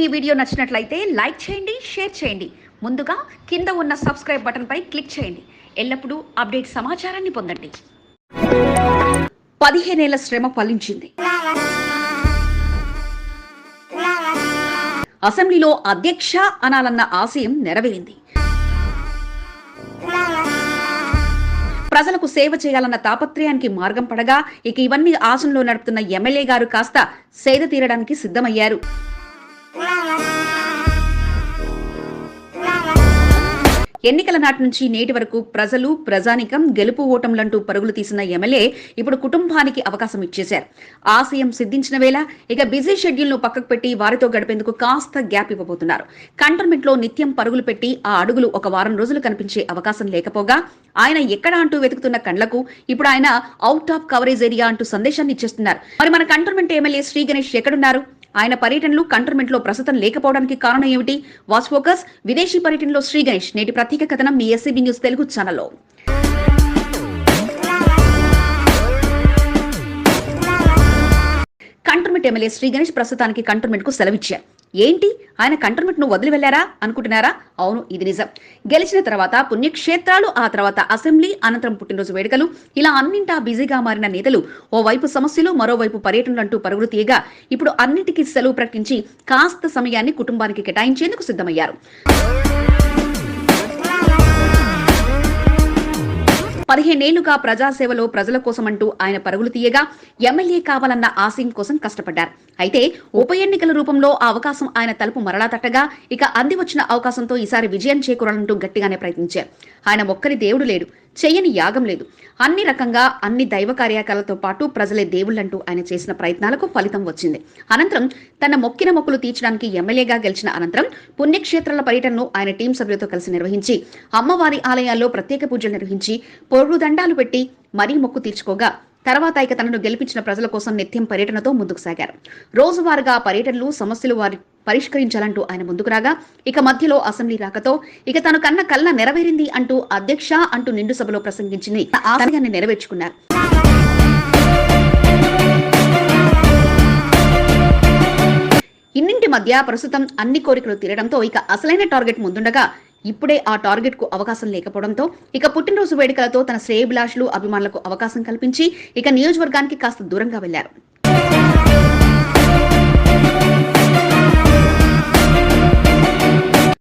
ఈ వీడియో నచ్చినట్లయితే లైక్ చేయండి షేర్ చేయండి. ముందుగా కింద ఉన్న సబ్స్క్రైబ్ బటన్పై క్లిక్ చేయండి. ఎల్లప్పుడూ అప్డేట్ సమాచారాన్ని పొందండి. పదిహేనేళ్ళ శ్రమ ఫలించింది. అసెంబ్లీలో అధ్యక్ష అనాలన్న ఆశయం నెరవేరింది. ప్రజలకు సేవ చేయాలన్న తాపత్రయానికి మార్గం పడగా ఇక ఇవన్నీ ఆశంలో నడుపుతున్న ఎమ్మెల్యే గారు కాస్త సేద తీరడానికి సిద్ధమయ్యారు. ఎన్నికల నాటి నుంచి నేటి వరకు ప్రజలు ప్రజానికం గెలుపు ఓటంలంటూ పరుగులు తీసిన ఎమ్మెల్యే ఇప్పుడు కుటుంబానికి అవకాశం ఇచ్చేశారు. ఆశయం సిద్ధించిన వేళ ఇక బిజీ షెడ్యూల్ను పక్కకు పెట్టి వారితో గడిపేందుకు కాస్త గ్యాప్ ఇవ్వబోతున్నారు. కంటర్మెంట్లో నిత్యం పరుగులు పెట్టి ఆ అడుగులు ఒక వారం రోజులు కనిపించే అవకాశం లేకపోగా ఆయన ఎక్కడ అంటూ వెతుకుతున్న కండ్లకు ఇప్పుడు ఆయన అవుట్ ఆఫ్ కవరేజ్ ఏరియా అంటూ సందేశాన్ని ఇచ్చేస్తున్నారు. మరి మన కంటర్మెంట్ ఎమ్మెల్యే శ్రీ గణేష్ ఎక్కడున్నారు? ఆయన పర్యటనలు కంటర్మెంట్లో ప్రస్తుతం లేకపోవడానికి కారణం ఏమిటి? వాచ్ ఫోకస్ విదేశీ పర్యటనలో శ్రీ గణేష్ నేటి ప్రత్యేక కథనం మీ ఎస్సీబీ న్యూస్ తెలుగు ఛానల్లో. కంటోన్మెంట్ ఎమ్మెల్యే శ్రీ గణేష్ ప్రస్తుతానికి కంటోన్మెంట్కు సెలవిచ్చారు. ఏంటి? ఆయన కంటర్మెంట్ను వదిలి వెళ్ళారా అనుకుంటున్నారా? అవును ఇది నిజం. గెలిచిన తర్వాత పుణ్యక్షేత్రాలు ఆ తర్వాత అసెంబ్లీ అనంతరం పుట్టినరోజు వేడుకలు ఇలా అన్నింటా బిజీగా మారిన నేతలు ఓవైపు సమస్యలు మరోవైపు పర్యటనలు అంటూ పరుగులు తీయగా ఇప్పుడు అన్నిటికీ సెలవు ప్రకటించి కాస్త సమయాన్ని కుటుంబానికి కేటాయించేందుకు సిద్ధమయ్యారు. పదిహేనేళ్ళుగా ప్రజాసేవలో ప్రజల కోసమంటూ ఆయన పరుగులు తీయగా ఎమ్మెల్యే కావాలన్న ఆశయం కోసం కష్టపడ్డారు. అయితే ఉప ఎన్నికల రూపంలో ఆ అవకాశం ఆయన తలుపు మరలా తట్టగా ఇక అంది వచ్చిన అవకాశంతో ఈసారి విజయం చేకూరాలంటూ గట్టిగానే ప్రయత్నించారు. ఆయన ఒక్కరి దేవుడు లేడు. చేయని యాగం లేదు. అన్ని రకంగా అన్ని దైవ కార్యకాలతో పాటు ప్రజలే దేవుళ్ళంటూ ఆయన చేసిన ప్రయత్నాలకు ఫలితం వచ్చింది. అనంతరం తన మొక్కిన మొక్కులు తీర్చడానికి ఎమ్మెల్యేగా గెలిచిన అనంతరం పుణ్యక్షేత్రాల పర్యటనను ఆయన టీం సభ్యులతో కలిసి నిర్వహించి అమ్మవారి ఆలయాల్లో ప్రత్యేక పూజలు నిర్వహించి పొరుగు దండాలు పెట్టి మరీ మొక్కు తీర్చుకోగా తర్వాత ఇక తనను గెలిపించిన ప్రజల కోసం నిత్యం పర్యటనతో ముందుకు సాగారు. రోజువారుగా పర్యటనలు సమస్యలు వారి పరిష్కరించాలంటూ ఆయన ముందుకు రాగా ఇక మధ్యలో అసెంబ్లీ రాకతో ఇక తను కన్న కళ్ళ నెరవేరింది అంటూ అధ్యక్ష అంటూ నిండు సభలో ప్రసంగించింది. ఆశయాన్ని నెరవేర్చుకున్నారు. ఇన్నింటి మధ్య ప్రస్తుతం అన్ని కోరికలు తీరడంతో ఇక అసలైన టార్గెట్ ముందుండగా ఇప్పుడే ఆ టార్గెట్కు అవకాశం లేకపోవడంతో ఇక పుట్టినరోజు వేడుకలతో తన శ్రేయభిలాషులు అభిమానులకు అవకాశం కల్పించి ఇక నియోజకవర్గానికి కాస్త దూరంగా వెళ్ళారు.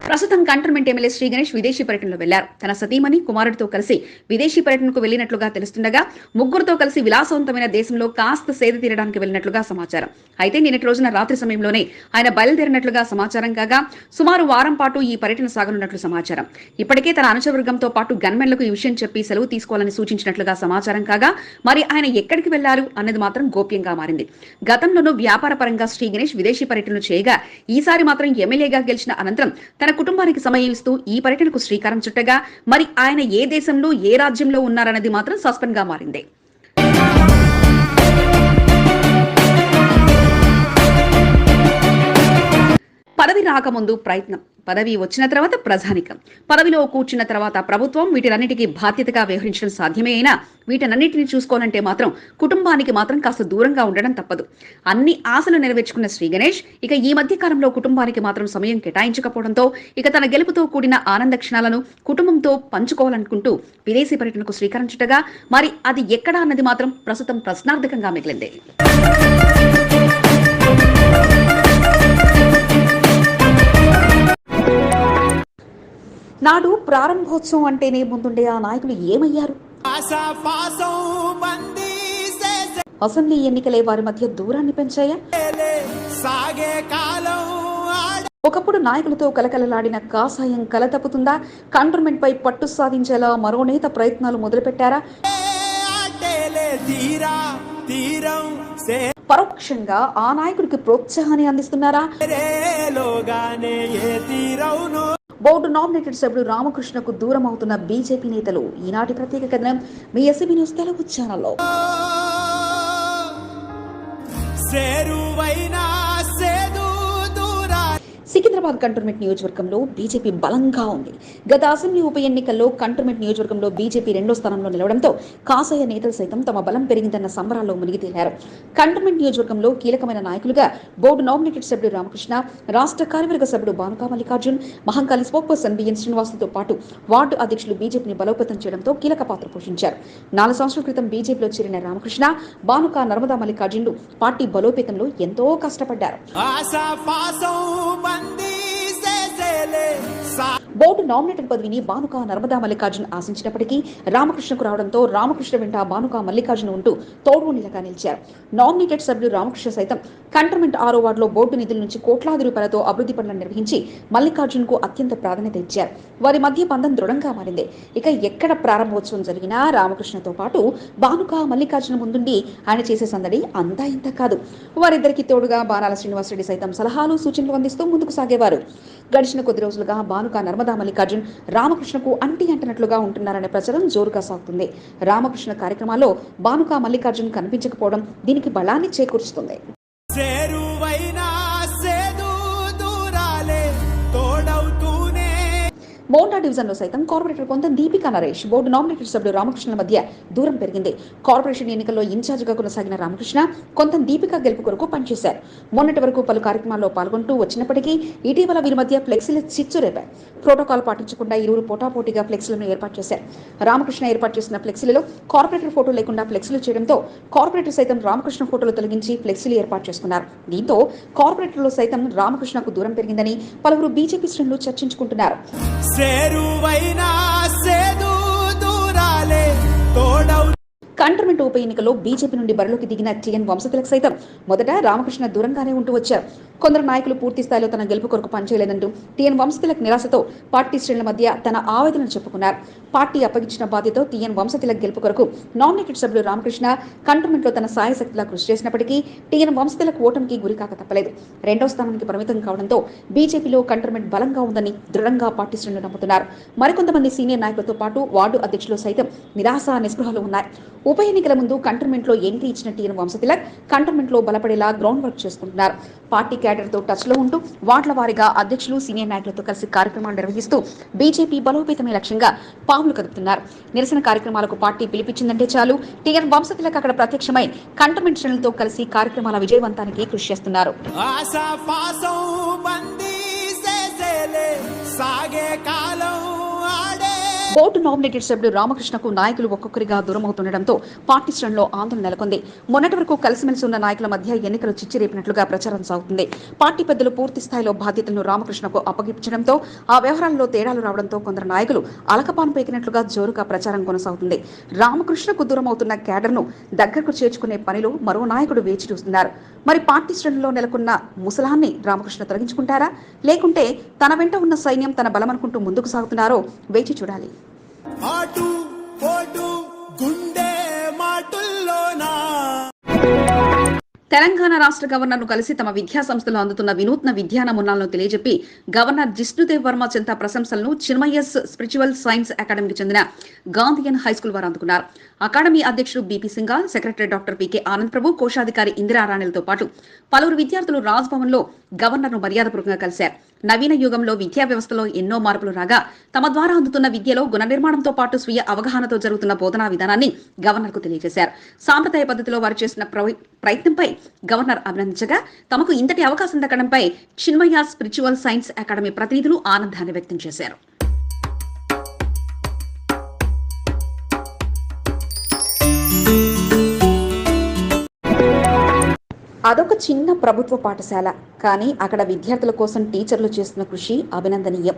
ప్రస్తుతం కంటోన్మెంట్ ఎమ్మెల్యే శ్రీ గణేష్ విదేశీ పర్యటనలో వెళ్ళారు. తన సతీమణి కుమారుడితో కలిసి విదేశీ పర్యటనకు వెళ్ళినట్లుగా తెలుస్తుండగా ముగ్గురుతో కలిసి విలాసవంతమైన దేశంలో కాస్త సేద తీరడానికి వెళ్ళినట్లుగా సమాచారం. అయితే నిన్నటి రోజున రాత్రి సమయంలోనే ఆయన బయలుదేరినట్లుగా సమాచారం కాగా సుమారు వారం పాటు ఈ పర్యటన సాగనున్నట్లు సమాచారం. ఇప్పటికే తన అనుచవర్గంతో పాటు గన్మెన్లకు ఈ విషయం చెప్పి సెలవు తీసుకోవాలని సూచించినట్లుగా సమాచారం కాగా మరి ఆయన ఎక్కడికి వెళ్ళారు అన్నది మాత్రం గోప్యంగా మారింది. గతంలోనూ వ్యాపార పరంగా శ్రీ గణేష్ విదేశీ పర్యటనలు చేయగా ఈసారి మాత్రం ఎమ్మెల్యేగా గెలిచిన అనంతరం తన కుటుంబానికి సమయమిస్తూ ఈ పర్యటనకు శ్రీకారం చుట్టగా మరి ఆయన ఏ దేశంలో ఏ రాజ్యంలో ఉన్నారన్నది మాత్రం సస్పెండ్గా మారింది. పదవి రాకముందు ప్రయత్నం. పదవి వచ్చిన తర్వాత ప్రజానికం పదవిలో కూర్చున్న తర్వాత ప్రభుత్వం వీటినన్నిటికీ బాధ్యతగా వ్యవహరించడం సాధ్యమే అయినా వీటన్నిటిని చూసుకోవాలంటే మాత్రం కుటుంబానికి మాత్రం కాస్త దూరంగా ఉండడం తప్పదు. అన్ని ఆశలు నెరవేర్చుకున్న శ్రీ గణేష్ ఇక ఈ మధ్య కాలంలో కుటుంబానికి మాత్రం సమయం కేటాయించకపోవడంతో ఇక తన గెలుపుతో కూడిన ఆనంద క్షణాలను కుటుంబంతో పంచుకోవాలనుకుంటూ విదేశీ పర్యటనకు శ్రీకారం చుట్టగా మరి అది ఎక్కడ అన్నది మాత్రం ప్రస్తుతం ప్రశ్నార్థకంగా మిగిలింది. నాడు ప్రారంభోత్సవం అంటేనే ముందుండే ఆ నాయకులు ఏమయ్యారు? అసెంబ్లీ ఎన్నికలే వారి మధ్య దూరాన్ని పెంచాయా? కాలం ఒకప్పుడు నాయకులతో కలకలలాడిన కాసాయం కల తప్పుతుందా? కంటోన్మెంట్ పై పట్టు సాధించేలా మరో నేత ప్రయత్నాలు మొదలుపెట్టారా? పరోక్షంగా ఆ నాయకుడికి ప్రోత్సాహాన్ని అందిస్తున్నారా? బోర్డు నామినేటెడ్ సభ్యుడు రామకృష్ణకు దూరం అవుతున్న బీజేపీ నేతలు ఈనాటి ప్రత్యేక కథనం మీ ఎస్బీ న్యూస్ తెలుగు ఛానల్లో. సికింద్రాబాద్ కంటోన్మెంట్ నియోజకవర్గంలో బీజేపీ బలంగా ఉంది. గత అసెంబ్లీ ఉప ఎన్నికల్లో కంటోన్మెంట్ నియోజకవర్గంలో బీజేపీ రెండో స్థానంలో నిలవడంతో కాసయ్య నేతలు సైతం తమ బలం పెరిగిందన్న సంబరాల్లో మునిగి తేలారు కంటోన్మెంట్ నియోజకవర్గంలో కీలకమైన నాయకులుగా బోర్డు నామినేటెడ్ సభ్యుడు రామకృష్ణ రాష్ట్ర కార్యవర్గ సభ్యుడు భానుకా మల్లికార్జున్ మహంకాళి స్పోక్పర్సన్ బిఎన్ శ్రీనివాసులతో పాటు వార్డు అధ్యక్షులు బీజేపీని బలోపేతం చేయడంతో కీలక పాత్ర పోషించారు. నాలుగు సంవత్సరాల క్రితం బీజేపీలో చేరిన రామకృష్ణ బానుకా నర్మదా మల్లికార్జునులు పార్టీ బలోపేతంలో ఎంతో కష్టపడ్డారు. Andy Zezele. బోర్డు నామినేటెడ్ పదవిని బానుక నర్మదా మల్లికార్జున్ ఆశించినప్పటికీ రామకృష్ణకు రావడంతో రామకృష్ణ వెంట బానుక మల్లికార్జున ఉంటూ తోడు నిలగా నిలిచారు. నామినేటెడ్ సభ్యులు రామకృష్ణ సైతం కంటర్మెంట్ ఆరో వార్డులో బోర్డు నిధుల నుంచి కోట్లాది రూపాయలతో అభివృద్ధి పనులను నిర్వహించి మల్లికార్జున్కు అత్యంత ప్రాధాన్యత ఇచ్చారు. వారి మధ్య బంధం దృఢంగా మారింది. ఇక ఎక్కడ ప్రారంభోత్సవం జరిగినా రామకృష్ణతో పాటు బానుక మల్లికార్జున ముందుండి ఆయన చేసే సందడి అంతా ఇంత కాదు. వారిద్దరికి తోడుగా బాణాల శ్రీనివాసరెడ్డి సైతం సలహాలు సూచనలు అందిస్తూ ముందుకు సాగేవారు. గడిచిన కొద్ది రోజులుగా బానుక నర్మదా మల్లికార్జున్ రామకృష్ణకు అంటి అంటనట్లుగా ఉంటున్నారనే ప్రచారం జోరుగా సాగుతుంది. రామకృష్ణ కార్యక్రమాల్లో బానుక మల్లికార్జున్ కనిపించకపోవడం దీనికి బలాన్ని చేకూరుస్తుంది. మోండా డివిజన్లో సైతం కార్పొరేటర్ కొంత దీపికా నరేష్ బోర్డు నామినేటెడ్ సభ్యుడు రామకృష్ణ మధ్య దూరం పెరిగింది. కార్పొరేషన్ ఎన్నికల్లో ఇన్ఛార్జిగా కొనసాగిన రామకృష్ణ కొంత దీపిక గెలుపు కొరకు పనిచేశారు. మొన్నటి వరకు పలు కార్యక్రమాల్లో పాల్గొంటూ వచ్చినప్పటికీ ఇటీవల వీరి మధ్య ఫ్లెక్సీలు చిచ్చు రేపాయి ప్రోటోకాల్ పాటించకుండా ఇరువురు పోటాపోటీగా ఫ్లెక్సీలను ఏర్పాటు చేశారు. రామకృష్ణ ఏర్పాటు చేసిన ఫ్లెక్సీలలో కార్పొరేటర్ ఫోటో లేకుండా ఫ్లెక్సీలు చేయడంతో కార్పొరేటర్ సైతం రామకృష్ణ ఫోటోలు తొలగించి ఫ్లెక్సీలు ఏర్పాటు చేసుకున్నారు. దీంతో కార్పొరేటర్లో సైతం రామకృష్ణకు దూరం పెరిగిందని పలువురు బీజేపీ శ్రేణులు చర్చించుకుంటున్నారు. చేరువైనా సేదు దూరాలే తోడవు కంటర్మెంట్ ఉప ఎన్నికలో బీజేపీ నుండి బరిలోకి దిగిన టీఎన్ వంశతిలకు సైతం మొదట రామకృష్ణ దూరంగానే ఉంటూ వచ్చారు. కొందరు నాయకులు పూర్తి స్థాయిలో తన గెలుపు కొరకు పనిచేయలేదంటూ టీఎన్ వంశతులకు నిరాశతో పార్టీ శ్రేణుల మధ్య తన ఆవేదన చెప్పుకున్నారు. పార్టీ అప్పగించిన బాధ్యత టీఎన్ వంశతులకు గెలుపు కొరకు నామినేటెడ్ సభ్యులు రామకృష్ణ కంటోన్మెంట్లో తన సాయశక్తిలా కృషి చేసినప్పటికీ టీఎన్ వంశతులకు ఓటమికి గురికాక తప్పలేదు. రెండో స్థానానికి పరిమితం కావడంతో బీజేపీలో కంటర్మెంట్ బలంగా ఉందని దృఢంగా పార్టీ శ్రేణులు నమ్ముతున్నారు. మరికొంతమంది సీనియర్ నాయకులతో పాటు వార్డు అధ్యక్షులు సైతం నిరాశ నిస్పృహలు ఉన్నాయి ఉప ఎన్నికల ముందు కంటోన్మెంట్లో ఎంట్రీ ఇచ్చిన టీఎన్ వంశతిలక్ కంటోన్మెంట్లో బలపడేలా గ్రౌండ్ వర్క్ చేసుకుంటున్నారు. పార్టీ క్యాడర్తో టచ్లో ఉంటూ వార్డుల వారీగా అధ్యక్షులు సీనియర్ నాయకులతో కలిసి కార్యక్రమాలు నిర్వహిస్తూ బీజేపీ బలోపేతమే లక్ష్యంగా పావులు కదుపుతున్నారు. నిరసన కార్యక్రమాలకు పార్టీ పిలిపించిందంటే చాలు. టీఎన్ వంశతిలక్ అక్కడ ప్రత్యక్షమై కంటర్మెంట్ శ్రేణులతో కలిసి కార్యక్రమాల విజయవంతానికి కృషి చేస్తున్నారు. సాగే కాలం బోర్డు నామినేటెడ్ సభ్యుడు రామకృష్ణకు నాయకులు ఒక్కొక్కరిగా దూరమవుతుండటంతో పార్టీ శ్రేణిలో ఆందోళన నెలకొంది. మొన్నటి వరకు కలిసిమెలిసి ఉన్న నాయకుల మధ్య ఎన్నికలు చిచ్చిరేపినట్లుగా ప్రచారం సాగుతుంది. పార్టీ పెద్దలు పూర్తి స్థాయిలో బాధ్యతలను రామకృష్ణకు అప్పగించడంతో ఆ వ్యవహారాల్లో తేడాలు రావడంతో కొందరు నాయకులు అలకపాను పేకినట్లుగా జోరుగా ప్రచారం కొనసాగుతుంది. రామకృష్ణకు దూరమవుతున్న క్యాడర్ను దగ్గరకు చేర్చుకునే పనిలో మరో నాయకుడు వేచి చూస్తున్నారు. మరి పార్టీ శ్రేణిలో నెలకొన్న ముసలాన్ని రామకృష్ణ తొలగించుకుంటారా? లేకుంటే తన వెంట ఉన్న సైన్యం తన బలమనుకుంటూ ముందుకు సాగుతున్నారో వేచి చూడాలి. ఆటు పోటు గుండె మాటుల్లోనా? తెలంగాణ రాష్ట్ర గవర్నర్ను కలిసి తమ విద్యా సంస్థలు అందుతున్న వినూత్న విద్యా నమూనాలను తెలియజెప్పి గవర్నర్ జిష్ణుదేవ్ వర్మ చెంత ప్రశంసలను చిన్మయస్ స్పిరిచువల్ సైన్స్ అకాడమీకి చెందిన గాంధీయన్ హైస్కూల్ వారు అందుకున్నారు. అకాడమీ అధ్యక్షుడు BP Singhal secretary doctor PK Anand Prabhu కోశాధికారి ఇందిరారాణిలతో పాటు పలువురు విద్యార్థులు రాజ్భవన్లో గవర్నర్ను మర్యాదపూర్వకంగా కలిశారు. నవీన యుగంలో విద్యా వ్యవస్థలో ఎన్నో మార్పులు రాగా తమ ద్వారా అందుతున్న విద్యలో గుణ నిర్మాణంతో పాటు స్వీయ అవగాహనతో జరుగుతున్న బోధనా విధానాన్ని గవర్నర్కు తెలియజేశారు. సాంప్రదాయ పద్ధతిలో వారు చేసిన ప్రయత్నంపై గవర్నర్ అభినందించగా తమకు ఇంతటి అవకాశం దక్కడంపై చిన్మయ స్పిరిచువల్ సైన్స్ అకాడమీ ప్రతినిధులు ఆనందాన్ని వ్యక్తం చేశారు. అదొక చిన్న ప్రభుత్వ పాఠశాల కానీ అక్కడ విద్యార్థుల కోసం టీచర్లు చేస్తున్న కృషి అభినందనీయం.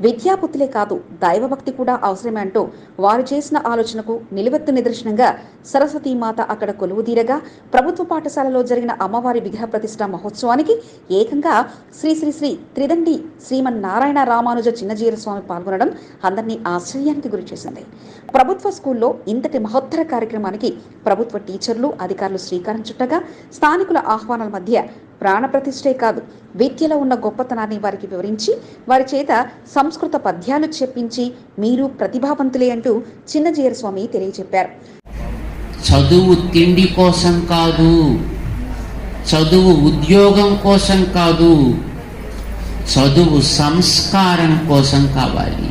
విద్యాబుద్ధులే కాదు దైవభక్తి కూడా అవసరమే అంటూ వారు చేసిన ఆలోచనకు నిలువెత్తు నిదర్శనంగా సరస్వతీమాత అక్కడ కొలువుదీరగా ప్రభుత్వ పాఠశాలలో జరిగిన అమ్మవారి విగ్రహ ప్రతిష్ట మహోత్సవానికి ఏకంగా శ్రీ శ్రీ శ్రీ త్రిదండి శ్రీమన్నారాయణ రామానుజ చిన్నజీర స్వామి పాల్గొనడం అందరినీ ఆశ్చర్యానికి గురిచేసింది ప్రభుత్వ స్కూల్లో ఇంతటి మహోత్తర కార్యక్రమానికి ప్రభుత్వ టీచర్లు అధికారులు శ్రీకారం చుట్టగా స్థానికుల ఆహ్వానాల మధ్య ప్రాణప్రతిష్ఠే కాదు విద్యలో ఉన్న గొప్పతనాన్ని వారికి వివరించి వారి చేత సంస్కృత పద్యాలు చెప్పించి మీరు ప్రతిభావంతులే అంటూ చిన్నజీర స్వామి తెలియజెప్పారు చదువు తిండి కోసం కాదు చదువు ఉద్యోగం కోసం కాదు చదువు సంస్కారం కోసం కావాలి.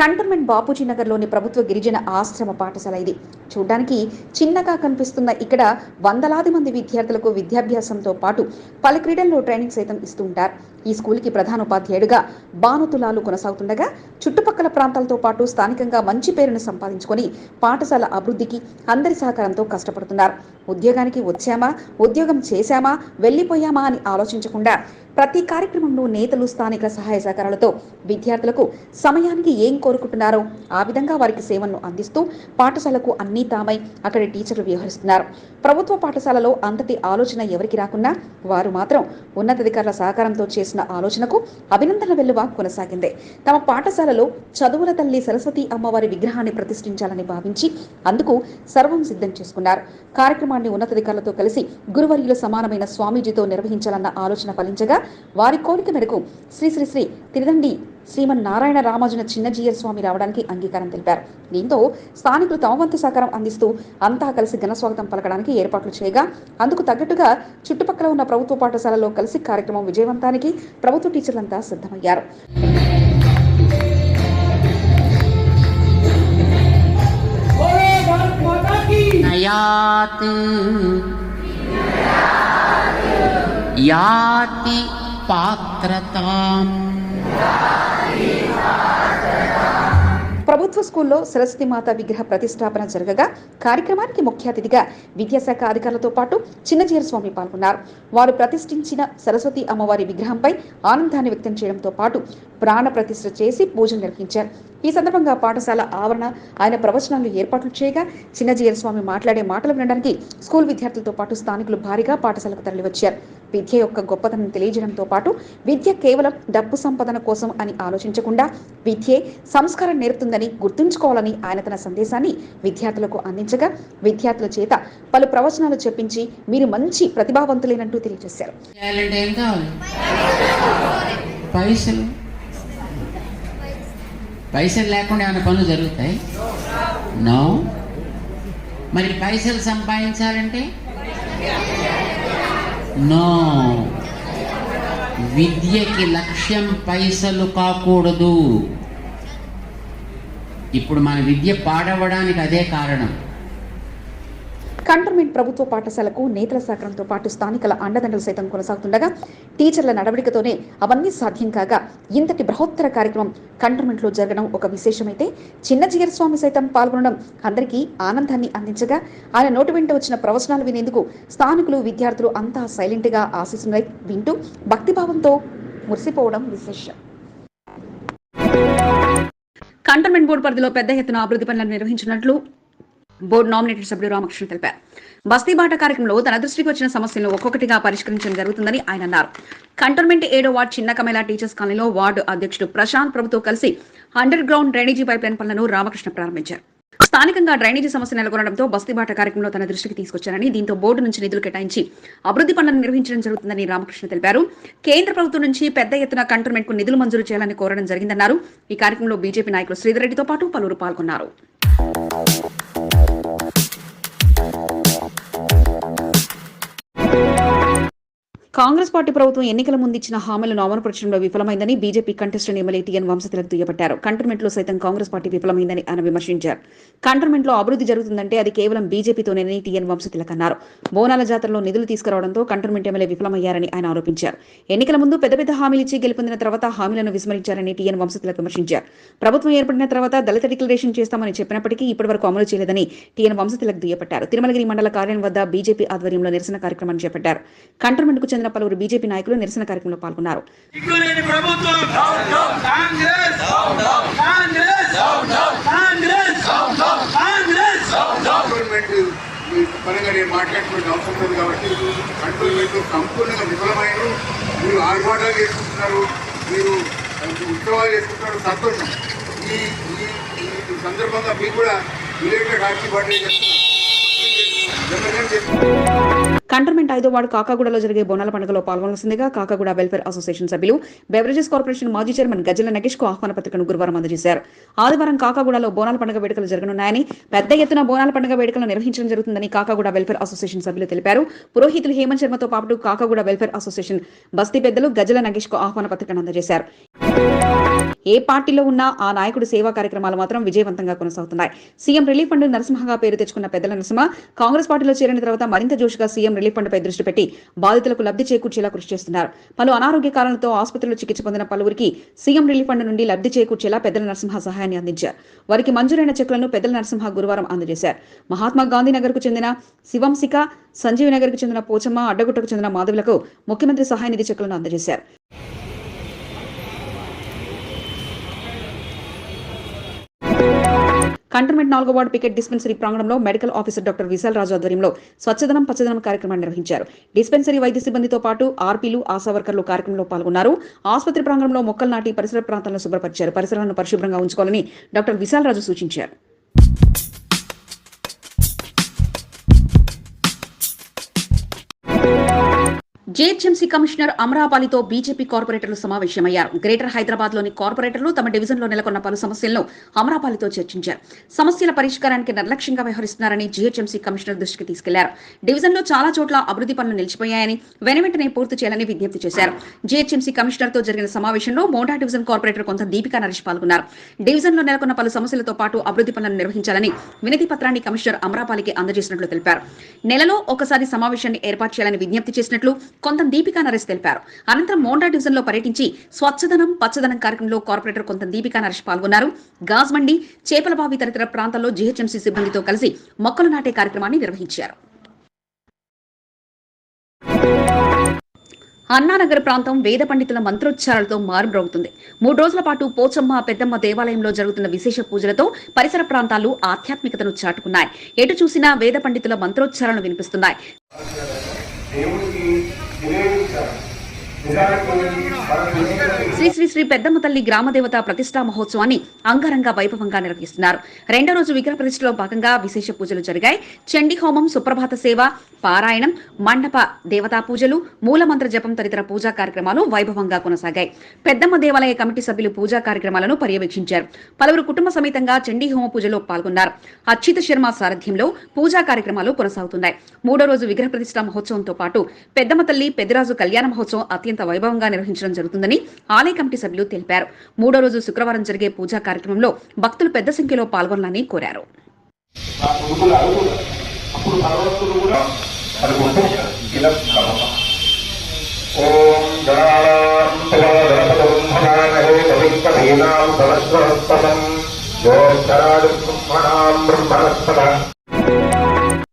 కంటర్మెంట్ బాపూజీ నగర్లోని ప్రభుత్వ గిరిజన ఆశ్రమ పాఠశాల ఇది. చూడ్డానికి చిన్నగా కనిపిస్తున్న ఇక్కడ వందలాది మంది విద్యార్థులకు విద్యాభ్యాసంతో పాటు పలు క్రీడల్లో ట్రైనింగ్ సైతం ఇస్తూ ఉంటారు. ఈ స్కూల్కి ప్రధానోపాధ్యాయుడిగా బానుతులాలు కొనసాగుతుండగా చుట్టుపక్కల ప్రాంతాలతో పాటు స్థానికంగా మంచి పేరును సంపాదించుకొని పాఠశాల అభివృద్ధికి అందరి సహకారంతో కష్టపడుతున్నారు. ఉద్యోగానికి వచ్చామా? ఉద్యోగం చేశామా? వెళ్ళిపోయామా అని ఆలోచించకుండా ప్రతి కార్యక్రమంలో నేతలు స్థానిక సహాయ సహకారాలతో విద్యార్థులకు సమయానికి ఏం కోరుకుంటున్నారో ఆ విధంగా వారికి సేవలను అందిస్తూ పాఠశాలకు అన్నీ తామై అక్కడి టీచర్లు వ్యవహరిస్తున్నారు. ప్రభుత్వ పాఠశాలలో అంతటి ఆలోచన ఎవరికి రాకున్నా వారు మాత్రం ఉన్నతాధికారుల సహకారంతో చేసిన ఆలోచనకు అభినందన వెల్లువ కొనసాగింది. తమ పాఠశాలలో చదువుల తల్లి సరస్వతి అమ్మవారి విగ్రహాన్ని ప్రతిష్ఠించాలని భావించి అందుకు సర్వం సిద్ధం చేసుకున్నారు. కార్యక్రమాన్ని ఉన్నతాధికారులతో కలిసి గురువర్యులు సమానమైన స్వామీజీతో నిర్వహించాలన్న ఆలోచన ఫలించగా వారి కోరిక మేరకు శ్రీ శ్రీ శ్రీ తిరుదండి శ్రీమన్ నారాయణ రామానుజన చిన్నజీయర్ స్వామి రావడానికి అంగీకారం తెలిపారు. దీంతో స్థానికులు తమ వంతు సహకారం అందిస్తూ అంతా కలిసి ఘన స్వాగతం పలకడానికి ఏర్పాట్లు చేయగా అందుకు తగ్గట్టుగా చుట్టుపక్కల ఉన్న ప్రభుత్వ పాఠశాలలో కలిసి కార్యక్రమం విజయవంతానికి ప్రభుత్వ టీచర్లంతా సిద్ధమయ్యారు. याति। पात्रताम्। ప్రభుత్వ స్కూల్లో సరస్వతి మాత విగ్రహ ప్రతిష్టాపన జరగగా కార్యక్రమానికి ముఖ్య అతిథిగా విద్యాశాఖ అధికారులతో పాటు చిన్నజీర స్వామి పాల్గొన్నారు. వారు ప్రతిష్ఠించిన సరస్వతి అమ్మవారి విగ్రహంపై ఆనందాన్ని వ్యక్తం చేయడంతో పాటు ప్రాణ ప్రతిష్ఠ చేసి పూజలు నిర్వహించారు. ఈ సందర్భంగా పాఠశాల ఆవరణ ఆయన ప్రవచనాలు ఏర్పాట్లు చేయగా చిన్నజీర స్వామి మాట్లాడే మాటలు వినడానికి స్కూల్ విద్యార్థులతో పాటు స్థానికులు భారీగా పాఠశాలకు తరలివచ్చారు. విద్య యొక్క గొప్పతనం తెలియజేయడంతో పాటు విద్య కేవలం డబ్బు సంపాదన కోసం అని ఆలోచించకుండా విద్యే సంస్కారం నేర్పుతుందని గుర్తుంచుకోవాలని ఆయన తన సందేశాన్ని విద్యార్థులకు అందించగా విద్యార్థుల చేత పలు ప్రవచనాలు చెప్పించి మీరు మంచి ప్రతిభావంతులేనంటూ తెలియజేశారు. పైసలు. పైసలు లేకుండా ఏమైనా పనులు జరుగుతాయి? నో. మరి పైసలు సంపాదించాలంటే? నో. విద్యకి లక్ష్యం పైసలు కాకూడదు. ఇప్పుడు మన విద్య పాడవడానికి అదే కారణం. కంటోన్మెంట్ ప్రభుత్వ పాఠశాలకు నేతల సహకారంతో పాటు స్థానికుల అండదండలు సైతం కొనసాగుతుండగా టీచర్ల నడవడికతోనే అవన్నీ సాధ్యం కాగా ఇంతటి బృహత్తర కార్యక్రమం కంటోన్మెంట్లో జరగడం ఒక విశేషమైతే చిన్న జిగర స్వామి సైతం పాల్గొనడం అందరికీ ఆనందాన్ని అందించగా ఆయన నోటి వెంట వచ్చిన ప్రవచనాలు వినేందుకు స్థానికులు విద్యార్థులు అంతా సైలెంట్గా ఆశిస్తున్నాయి వింటూ భక్తిభావంతో మురిసిపోవడం విశేషం. కంటోన్మెంట్ బోర్డు పరిధిలో పెద్ద ఎత్తున అభివృద్ధి పనులను నిర్వహించినట్లు బోర్డు నామినేటెడ్ సభ్యుడు రామకృష్ణ తెలిపారు. బస్తీ బాట కార్యక్రమంలో తన దృష్టికి వచ్చిన సమస్యలను ఒక్కొక్కటిగా పరిష్కరించడం జరుగుతుందని ఆయన అన్నారు. కంటోన్మెంట్ ఏడో వార్డు చిన్న కమేలా టీచర్స్ కాలనీలో వార్డు అధ్యక్షుడు ప్రశాంత్ ప్రభుతో కలిసి అండర్ గ్రౌండ్ డ్రైనేజీ పైప్లైన్ పనులను రామకృష్ణ ప్రారంభించారు. స్థానికంగా డ్రైనేజీ సమస్య నెలకొనడంతో బస్తీబాట కార్యక్రమంలో తన దృష్టికి తీసుకొచ్చారని దీంతో బోర్డు నుంచి నిధులు కేటాయించి అభివృద్ధి పనులను నిర్వహించడం జరుగుతుందని రామకృష్ణ తెలిపారు. కేంద్ర ప్రభుత్వం నుంచి పెద్ద ఎత్తున కంటోన్మెంట్కు నిధులు మంజూరు చేయాలని కోరడం జరిగిందన్నారు. ఈ కార్యక్రమంలో బీజేపీ నాయకులు శ్రీధర్ రెడ్డితో పాటు పలువురు పాల్గొన్నారు. కాంగ్రెస్ పార్టీ ప్రభుత్వం ఎన్నికల ముందు ఇచ్చిన హామీలను అమలుపరచడంలో విఫలమైందని BJP contestant MLA TN Vamshatilak దుయ్యబట్టారు. కంటర్మెంట్లో సైతం కాంగ్రెస్ పార్టీ విఫలమైందని ఆయన విమర్శించారు. కంటర్మెంట్లో అభివృద్ధి జరుగుతుందంటే అది కేవలం బీజేపీతోనేనని టీఎన్ వంశతిలక్ అన్నారు. బోనాల జాతరలో నిధులు తీసుకురావడంతో కంటర్మెంట్ ఎమ్మెల్యే విఫలమయ్యారని ఆయన ఆరోపించారు. ఎన్నికల ముందు పెద్ద పెద్ద హామీలు ఇచ్చి గెలుపొందిన తర్వాత హామీలను విస్మరించారని టీఎన్ వంశతిలక్ విమర్శించారు. ప్రభుత్వం ఏర్పడిన తర్వాత దళిత డిక్లరేషన్ చేస్తామని చెప్పినప్పటికీ ఇప్పటివరకు అమలు చేయలేదని టీఎన్ వంశతిలక్ దుయ్యబట్టారు. తిరుమలగిరి మండల కార్యాలయం వద్ద బీజేపీ ఆధ్వర్యంలో నిరసన కార్యక్రమాన్ని చేపట్టారు. కంటర్మెంట్కు చెందిన పలువురు బీజేపీ నాయకులు నిరసన కార్యక్రమంలో పాల్గొన్నారు. పరంగా నేను మాట్లాడుకునే అవసరం లేదు కాబట్టి కంట్రోల్మెంట్ సంపూర్ణంగా విఫలమైన మీరు ఆర్భాటాలు చేసుకుంటున్నారు. మీరు ఉత్సవాలు చేసుకుంటున్నారు. సంతోషం. ఈ ఈ- ఈ సందర్భంగా మీకు కూడా రిలేటెడ్ హ్యాపీ బర్త్డే చేస్తున్నారు. కంటర్మెంట్ ఐదో వార్డు కాకాగూడలో జరిగే బోనాల పండుగలో పాల్గొనాల్సిందిగా కాకాగూడ వెల్ఫేర్ అసోసియేషన్ సభ్యులు బెవరేజెస్ కార్పొరేషన్ మాజీ చైర్మన్ గజల నగేష్కు ఆహ్వాన పత్రికను గురువారం అందజేశారు. ఆదివారం కాకాగూడలో బోనాల పండుగ వేడుకలు జరగనున్నాయని పెద్ద ఎత్తున బోనాల పండుగ వేడుకలు నిర్వహించడం జరుగుతుందని కాకాగూడ వెల్ఫేర్ అసోసియేషన్ సభ్యులు తెలిపారు. పురోహితులు హేమంత్ శర్మతో పాటు కాకాగూడ వెల్ఫేర్ అసోసియేషన్ బస్తీ పెద్దలు గజల నగేష్కు ఆహ్వాన పత్రికను అందజేశారు. ఏ పార్టీలో ఉన్నా ఆ నాయకుడి సేవా కార్యక్రమాలు మాత్రం విజయవంతంగా కొనసాగుతున్నాయి. సీఎం రిలీఫ్ ఫండ్ నరసింహగా పేరు తెచ్చుకున్న పెద్దల నరసింహ కాంగ్రెస్ పార్టీలో చేరిన తర్వాత మరింత జోషుగా సీఎం రిలీఫ్ ఫండ్ పై దృష్టి పెట్టి బాధితులకు లబ్ధి చేకూర్చేలా కృషి చేస్తున్నారు. పలు అనారోగ్య కారణాలతో ఆసుపత్రిలో చికిత్స పొందిన పలువురికి సీఎం రిలీఫ్ ఫండ్ నుండి లబ్ధి చేకూర్చేలా పెద్దల నరసింహ సహాయాన్ని అందించారు. వారికి మంజూరైన చెక్కులను పెద్దల నరసింహ గురువారం అందజేశారు. మహాత్మా గాంధీ నగర్కు చెందిన శివంశిక సంజీవ్ నగర్కు చెందిన పోచమ్మ అడ్డగుట్టకు చెందిన మాధవులకు ముఖ్యమంత్రి సహాయ నిధి చెక్కులను అందజేశారు. కంటోన్మెంట్ నాలుగో వార్డు పికెట్ డిస్పెన్సరీ ప్రాంగణంలో medical officer doctor Vishal Raju ఆధ్వర్యంలో స్వచ్ఛదనం పచ్చదనం కార్యక్రమాన్ని నిర్వహించారు. డిస్పెన్సరీ వైద్య సిబ్బందితో పాటు ఆర్పీలు ఆశా వర్కర్లు కార్యక్రమంలో పాల్గొన్నారు. ఆసుపత్రి ప్రాంగణంలో మొక్కలు నాటి పరిసర ప్రాంతాలను శుభ్రపరిచారు. పరిసరాలను పరిశుభ్రంగా ఉంచుకోవాలని డాక్టర్ విశాల్ రాజు సూచించారు. జీహెచ్ఎంసీ కమిషనర్ అమరాపాలితో బీజేపీ కార్పొరేటర్లు సమావేశమయ్యారు. గ్రేటర్ హైదరాబాద్లోని కార్పొరేటర్లు తమ డివిజన్లో నెలకొన్న పలు సమస్యలను అమరాపాలితో చర్చించారు. సమస్యల పరిష్కారానికి నిర్లక్ష్యంగా వ్యవహరిస్తున్నారని జీహెచ్ఎంసీ కమిషనర్ దృష్టికి తీసుకెళ్ళారు. డివిజన్లో చాలా చోట్ల అభివృద్ధి పనులు నిలిచిపోయాయని వెనువెంటనే పూర్తి చేయాలని విజ్ఞప్తి చేశారు. జీహెచ్ఎంసీ కమిషనర్తో జరిగిన సమావేశంలో మోడా డివిజన్ కార్పొరేటర్ కొంత దీపికా నరేష్ పాల్గొన్నారు. డివిజన్లో నెలకొన్న పలు సమస్యలతో పాటు అభివృద్ధి పనులను నిర్వహించాలని వినతి పత్రాన్ని కమిషనర్ అమరాపాలికి అందజేసినట్లు తెలిపారు. నెలలో ఒకసారి సమావేశాన్ని ఏర్పాటు చేయాలని విజ్ఞప్తి చేసినట్లు కొంత దీపికా నరేష్ తెలిపారు. అనంతరం మోండా డివిజన్లో పర్యటించి స్వచ్ఛదనం పచ్చదనం కార్యక్రమంలో కార్పొరేటర్ కొంత దీపికా నరేష్ పాల్గొన్నారు. గాజ్మండి చేపలబావి తదితర ప్రాంతాల్లో జీహెచ్ఎంసీ సిబ్బందితో కలిసి మొక్కలు నాటే కార్యక్రమాన్ని నిర్వహించారు. అన్నానగర్ ప్రాంతం వేద పండితుల మంత్రోచ్చారాలతో మారుమ్రోగుతుంది. మూడు రోజుల పాటు పోచమ్మ పెద్దమ్మ దేవాలయంలో జరుగుతున్న విశేష పూజలతో పరిసర ప్రాంతాలు ఆధ్యాత్మికతను చాటుకున్నాయి. ఎటు చూసినా వేద పండితుల మంత్రోచ్చారాలు వినిపిస్తున్నాయి. Deus. శ్రీ శ్రీ శ్రీ పెద్దమ్మ తల్లి గ్రామదేవత ప్రతిష్టా మహోత్సవాన్ని అంగరంగ వైభవంగా నిర్వహిస్తున్నారు. రెండో రోజు విగ్రహ ప్రతిష్టలో భాగంగా విశేష పూజలు జరిగాయి. చండీ హోమం సుప్రభాత సేవ పారాయణం మండప దేవతా పూజలు మూలమంత్ర జపం తదితర పూజా కార్యక్రమాలు వైభవంగా కొనసాగాయి. పెద్దమ్మ దేవాలయ కమిటీ సభ్యులు పూజా కార్యక్రమాలను పర్యవేక్షించారు. పలువురు కుటుంబ సమేతంగా చండీ హోమ పూజలో పాల్గొన్నారు. అచ్యుత శర్మ సారథ్యంలో పూజా కార్యక్రమాలు కొనసాగుతున్నాయి. మూడో రోజు విగ్రహ ప్రతిష్టా మహోత్సవంతో పాటు పెద్దమ్మ తల్లి పెద్దరాజు కళ్యాణ మహోత్సవం అత్యంత వైభవంగా నిర్వహించడం జరుగుతుందని ఆలయ కమిటీ సభ్యులు తెలిపారు. మూడో రోజు శుక్రవారం జరిగే పూజా కార్యక్రమంలో భక్తులు పెద్ద సంఖ్యలో పాల్గొనాలని కోరారు. ఓం బ్రహ్మణాం బ్రహ్మణస్పద.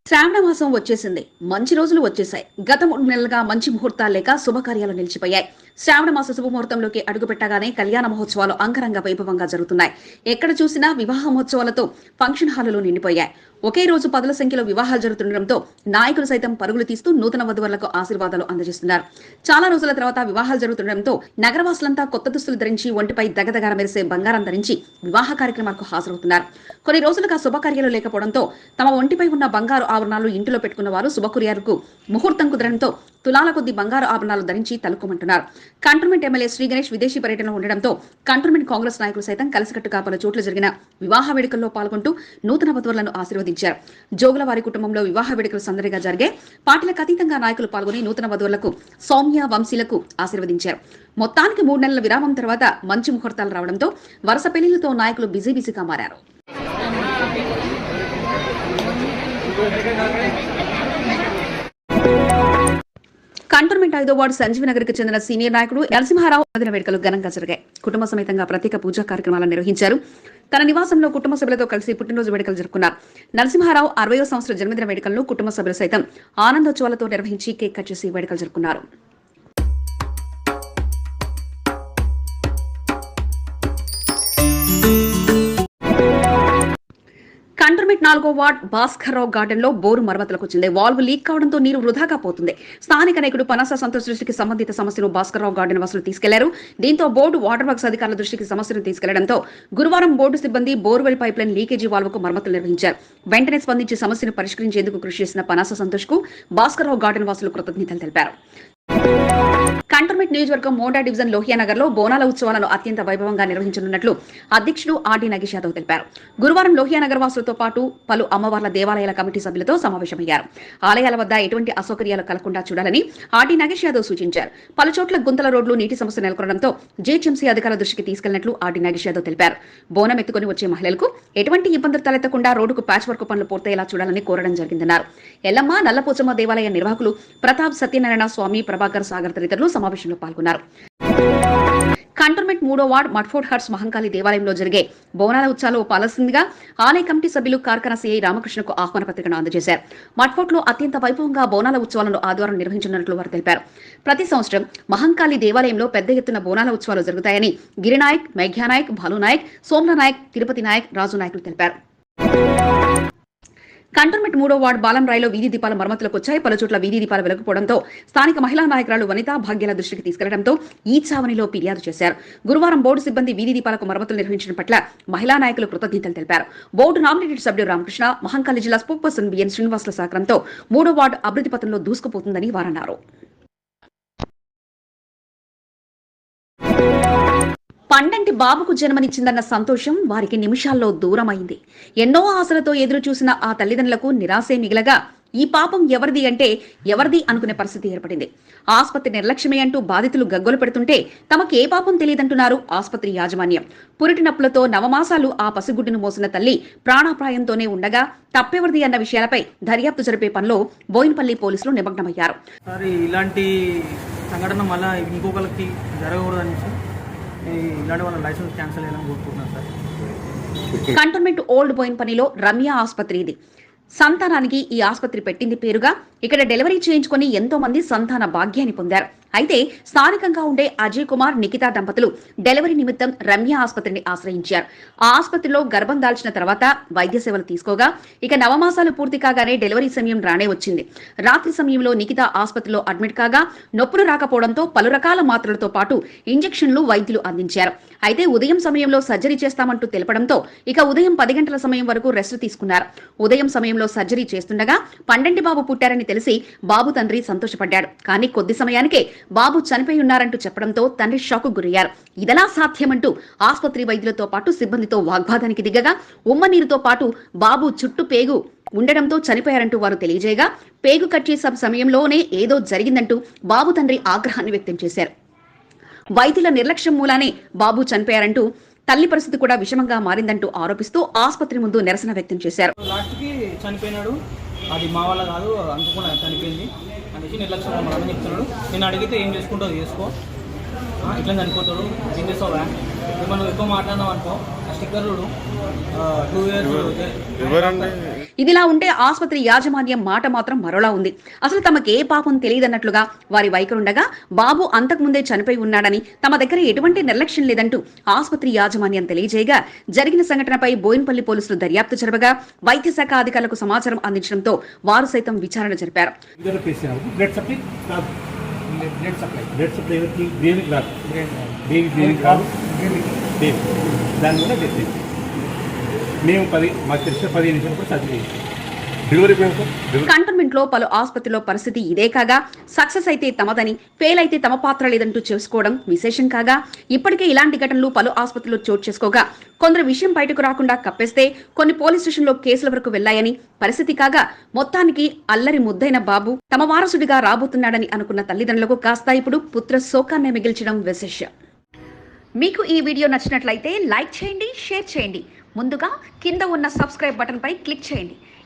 శ్రావణ మాసం వచ్చేసింది. మంచి రోజులు వచ్చేసాయి గత మూడు నెలలుగా మంచి ముహూర్తాలు లేక శుభకార్యాలు నిలిచిపోయాయి. శ్రావణ మాస శుభముహూర్తంలోకి అడుగుపెట్టగానే కళ్యాణ మహోత్సవాలు అంగరంగ వైభవంగా జరుగుతున్నాయి. ఎక్కడ చూసినా వివాహ మహోత్సవాలతో ఫంక్షన్ హాలులు నిండిపోయాయి. ఒకే రోజు పదుల సంఖ్యలో వివాహాలు జరుగుతుండటంతో నాయకులు సైతం పరుగులు తీస్తూ నూతన వధువులకు ఆశీర్వాదాలు అందజేస్తున్నారు. చాలా రోజుల తర్వాత వివాహాలు జరుగుతుండటంతో నగరవాసులంతా కొత్త దుస్తులు ధరించి ఒంటిపై దగదగర మెరిసే బంగారం ధరించి వివాహ కార్యక్రమాలకు హాజరవుతున్నారు. కొన్ని రోజులుగా శుభకార్యాలు లేకపోవడంతో తమ ఒంటిపై ఉన్న బంగారు ఆభరణాలు ఇంటిలో పెట్టుకున్న వారు శుభకుర్యాలకు ముహూర్తం కుదరడంతో తులాల కొద్ది బంగారు ఆభరణాలు ధరించి తలుకోమంటున్నారు. కంటోన్మెంట్ ఎమ్మెల్యే శ్రీ గణేష్ విదేశీ పర్యటనలో ఉండడంతో కంటోన్మెంట్ కాంగ్రెస్ నాయకులు సైతం కలిసికట్టుగా పలు చోట్ల జరిగిన వివాహ వేడుకల్లో పాల్గొంటూ నూతన వధువులను ఆశీర్వదించారు. జోగుల వారి కుటుంబంలో వివాహ వేడుకలు సందడిగా జరిగే పార్టీలకు అతీతంగా నాయకులు పాల్గొని నూతన వధువులకు సౌమ్య వంశీలకు ఆశీర్వదించారు. మొత్తానికి మూడు నెలల విరామం తర్వాత మంచి ముహూర్తాలు రావడంతో వరుస పెళ్ళిళ్ళతో నాయకులు బిజీ బిజీగా మారారు. కంటోన్మెంట్ ఐదో వార్డు సంజీవ్ నగర్కి చెందిన సీనియర్ నాయకుడు నరసింహారావు జన్మదిన వేడుకలు ఘనంగా జరిగాయి. కుటుంబ సమేతంగా ప్రత్యేక పూజా కార్యక్రమాలను నిర్వహించారు. తన నివాసంలో కుటుంబ సభ్యులతో కలిసి పుట్టినరోజు వేడుకలు జరుపుకున్నారు. నరసింహారావు అరవయో సంవత్సర జన్మదిన వేడుకలను కుటుంబ సభ్యులు సైతం ఆనందోత్సవాలతో నిర్వహించి కేక్ కట్ చేసి వేడుకలు జరుపుకున్నారు. కంటర్మిట్ నాలుగో వార్డ్ భాస్కర్రావు గార్డెన్లో బోరు మరమ్మతులకు వచ్చింది. వాల్వ్ లీక్ కావడంతో నీరు వృధాగా పోతుంది. స్థానిక నాయకుడు పనస సంతోష్ దృష్టికి సంబంధిత సమస్యను భాస్కర్రావు గార్డెన్ వాసులు తీసుకెళ్ళారు. దీంతో బోర్డు వాటర్ వర్క్స్ అధికారుల దృష్టికి సమస్యను తీసుకెళ్ళడంతో గురువారం బోర్డు సిబ్బంది బోర్వెల్ పైప్ లైన్ లీకేజీ వాల్వ్కు మరమ్మతులు నిర్వహించారు. వెంటనే స్పందించి సమస్యను పరిష్కరించేందుకు కృషి చేసిన పనస సంతోష్కు భాస్కర్రావు గార్డెన్ వాసులు కృతజ్ఞతలు తెలిపారు. కంటోన్మెంట్ నియోజకవర్గం మోండా డివిజన్ లోహియానగర్లో బోనాల ఉత్సవాలను అత్యంత వైభవంగా నిర్వహించనున్నట్లు అధ్యక్షుడు ఆర్డి నగేష్ యాదవ్ తెలిపారు. గురువారం లోహియానగర్ వాసులతో పాటు పలు అమ్మవార్ల దేవాలయాల కమిటీ సభ్యులతో సమావేశమయ్యారు. ఆలయాల వద్ద ఎటువంటి అసౌకర్యాలు కలగకుండా చూడాలని ఆర్డి నగేష్ యాదవ్ సూచించారు. పలు చోట్ల గుంతల రోడ్లు నీటి సమస్య నెలకొనడంతో జీహెచ్ఎంసీ అధికారుల దృష్టికి తీసుకెళ్ళినట్లు ఆర్డి నగేష్ యాదవ్ తెలిపారు. బోనం ఎత్తుకుని వచ్చే మహిళలకు ఎటువంటి ఇబ్బందులు తలెత్తకుండా రోడ్డుకు ప్యాచ్ వర్క్ పనులు పూర్తయ్యేలా చూడాలని కోరడం జరిగిందన్నారు. ఎల్లమ్మ నల్లపోచమ్మ దేవాలయ నిర్వాహకులు ప్రతాప్ సత్యనారాయణ స్వామి ప్రభాకర్ సాగర్ తదితరులు సమావేశంలో పాల్గొన్నారు. కంటోన్మెంట్ మూడో వార్డ్ మట్ఫోర్డ్ హర్ట్స్ మహంకాళి దేవాలయంలో జరిగే బోనాల ఉత్సవాలు పాలసిందిగా ఆలయ కమిటీ సభ్యులు కార్ఖానా సిఐ రామకృష్ణకు ఆహ్వాన పత్రికను అందజేశారు. మట్ఫోర్ట్లో అత్యంత వైభవంగా బోనాల ఉత్సవాలను ఆదివారం నిర్వహించనున్నట్లు వారు తెలిపారు. ప్రతి సంవత్సరం మహంకాళి దేవాలయంలో పెద్ద ఎత్తున బోనాల ఉత్సవాలు జరుగుతాయని గిరినాయక్ మేఘ్యానాయక్ భాలునాయక్ సోమ్ల నాయక్ తిరుపతి నాయక్ రాజు నాయకులు తెలిపారు. కంటోన్మెంట్ మూడో వార్డు బాలం రాయిలో వీధి దీపాల మరమ్మతులకు వచ్చాయి పలు చోట్ల వీధి దీపాలు వెలకపోవడంతో స్థానిక మహిళా నాయకురాలు వనితా భాగ్యాల దృష్టికి తీసుకెళ్ళడంతో ఈ చావనిలో ఫిర్యాదు చేశారు. గురువారం బోర్డు సిబ్బంది వీధి దీపాలకు మరమ్మతులు నిర్వహించడం పట్ల మహిళా నాయకులు కృతజ్ఞతలు తెలిపారు. బోర్డు నామినేటెడ్ సభ్యుడు రామకృష్ణ మహంకాళి జిల్లా స్పోక్ పర్సన్ బిఎన్ శ్రీనివాసుల సహకారంతో మూడో వార్డు అభివృద్ధి పథంలో దూసుకుపోతుందని వారన్నారు. పండంటి బాబుకు జన్మనిచ్చిందన్న సంతోషం వారికి నిమిషాల్లో దూరమైంది. ఎన్నో ఆశలతో ఎదురు చూసిన ఆ తల్లిదండ్రులకు నిరాశే మిగలగా ఈ పాపం ఎవరిది అంటే ఎవరిది అనుకునే పరిస్థితి ఏర్పడింది. ఆసుపత్రి నిర్లక్ష్యమే అంటూ బాధితులు గగ్గోలు పెడుతుంటే తమకు ఏ పాపం తెలియదంటున్నారు ఆసుపత్రి యాజమాన్యం. పురిటి నొప్పులతో నవమాసాలు ఆ పసిగుడ్డును మోసిన తల్లి ప్రాణాపాయంతోనే ఉండగా తప్పెవరిది అన్న విషయాలపై దర్యాప్తు జరిపే పనిలో బోయినపల్లి పోలీసులు నిమగ్నమయ్యారు. ఇలాంటి సంఘటన మళ్ళీ ఇంకొకరికి జరగకూడదని ఇలాంటి వాళ్ళ లైసెన్స్ క్యాన్సిల్ కోరుకుంటున్నాను సార్. కంటోన్మెంట్ ఓల్డ్ బోయిన్పల్లిలో రమ్య ఆసుపత్రి ఇది. సంతానానికి ఈ ఆసుపత్రి పెట్టింది పేరుగా. ఇక్కడ డెలివరీ చేయించుకొని ఎంతో మంది సంతాన భాగ్యాన్ని పొందారు. అయితే స్థానికంగా ఉండే అజయ్ కుమార్ నిఖితా దంపతులు డెలివరీ నిమిత్తం రమ్య ఆసుపత్రిని ఆశ్రయించారు. ఆ ఆసుపత్రిలో గర్భం దాల్చిన తర్వాత వైద్య సేవలు తీసుకోగా ఇక నవమాసాలు పూర్తి కాగానే డెలివరీ సమయం రానే వచ్చింది. రాత్రి సమయంలో నిఖిత ఆసుపత్రిలో అడ్మిట్ కాగా నొప్పులు రాకపోవడంతో పలు రకాల మాత్రలతో పాటు ఇంజెక్షన్లు వైద్యులు అందించారు. అయితే ఉదయం సమయంలో సర్జరీ చేస్తామంటూ తెలపడంతో ఇక ఉదయం పది గంటల సమయం వరకు రెస్ట్ తీసుకున్నారు. ఉదయం సమయంలో సర్జరీ చేస్తుండగా పండంటి బాబు పుట్టారని తెలిసి బాబు తండ్రి సంతోషపడ్డాడు. కానీ కొద్ది సమయానికే బాబు చనిపోయి ఉన్నారంటూ చెప్పడంతో తండ్రి షాక్ గురయ్యారు. ఇదెలా సాధ్యమంటూ ఆసుపత్రి వైద్యులతో పాటు సిబ్బందితో వాగ్వాదానికి దిగగా ఉమ్మనీరుతో పాటు బాబు చుట్టూ పేగు ఉండడంతో చనిపోయారంటూ వారు తెలియజేయగా పేగు కట్ చేసే సమయంలోనే ఏదో జరిగిందంటూ బాబు తండ్రి ఆగ్రహాన్ని వ్యక్తం చేశారు. వైద్యుల నిర్లక్ష్యం మూలానే బాబు చనిపోయారంటూ తల్లి పరిస్థితి కూడా విషమంగా మారిందంటూ ఆరోపిస్తూ ఆసుపత్రి ముందు నిరసన వ్యక్తం చేశారు. లాస్ట్కి చనిపోయినాడు. అది మా వల్ల కాదు అనుకోకుండా చనిపోయింది. అనేసి నిర్లక్ష్యంగా మనం చెప్తున్నాడు. నేను అడిగితే ఏం చేసుకుంటో చేసుకో ఇట్లా చనిపోతాడు ఏం వ్యాన్ మనం ఎక్కువ మాట్లాడినాం అనుకో ఆ స్టిక్కర్ టూ ఇయర్స్ ఇదిలా ఉంటే ఆసుపత్రి యాజమాన్యం మాట మాత్రం మరోలా ఉంది. అసలు తమకే పాపం తెలియదన్నట్లుగా వారి వైఖరుండగా బాబు అంతకుముందే చనిపోయి ఉన్నాడని తమ దగ్గర ఎటువంటి నిర్లక్ష్యం లేదంటూ ఆసుపత్రి యాజమాన్యం తెలియజేయగా జరిగిన సంఘటనపై బోయిన్పల్లి పోలీసులు దర్యాప్తు జరపగా వైద్య శాఖ అధికారులకు సమాచారం అందించడంతో వారు సైతం విచారణ జరిపారు. Blood supply. కాదు బ్లడ్ సప్లై ఎవరికి? బేబీకి రాదు. బేబీ బేబీకి రాదు బేబీ దాని వల్ల డెత్ మేము పది మాకు తెలిసిన పదిహేను నిమిషాలు కూడా సర్జరీ చేసాం కంటోన్మెంట్లో పలు ఆసుపత్రిలో పరిస్థితి ఇదే కాగా సక్సెస్ అయితే తమదని ఫెయిల్ అయితే తమ పాత్ర లేదంటూ చేసుకోవడం విశేషం కాగా ఇప్పటికే ఇలాంటి ఘటనలు పలు ఆసుపత్రుల్లో చోటు చేసుకోగా కొందరు విషయం బయటకు రాకుండా కప్పేస్తే కొన్ని పోలీస్ స్టేషన్లో కేసుల వరకు వెళ్ళాయని పరిస్థితి కాగా మొత్తానికి అల్లరి ముద్దైన బాబు తమ వారసుడిగా రాబోతున్నాడని అనుకున్న తల్లిదండ్రులకు కాస్త ఇప్పుడు పుత్ర శోకాన్ని మిగిల్చడం విశేషం. మీకు ఈ వీడియో నచ్చినట్లయితే లైక్ చేయండి షేర్ చేయండి. ముందుగా కింద ఉన్న సబ్స్క్రైబ్ బటన్పై క్లిక్ చేయండి.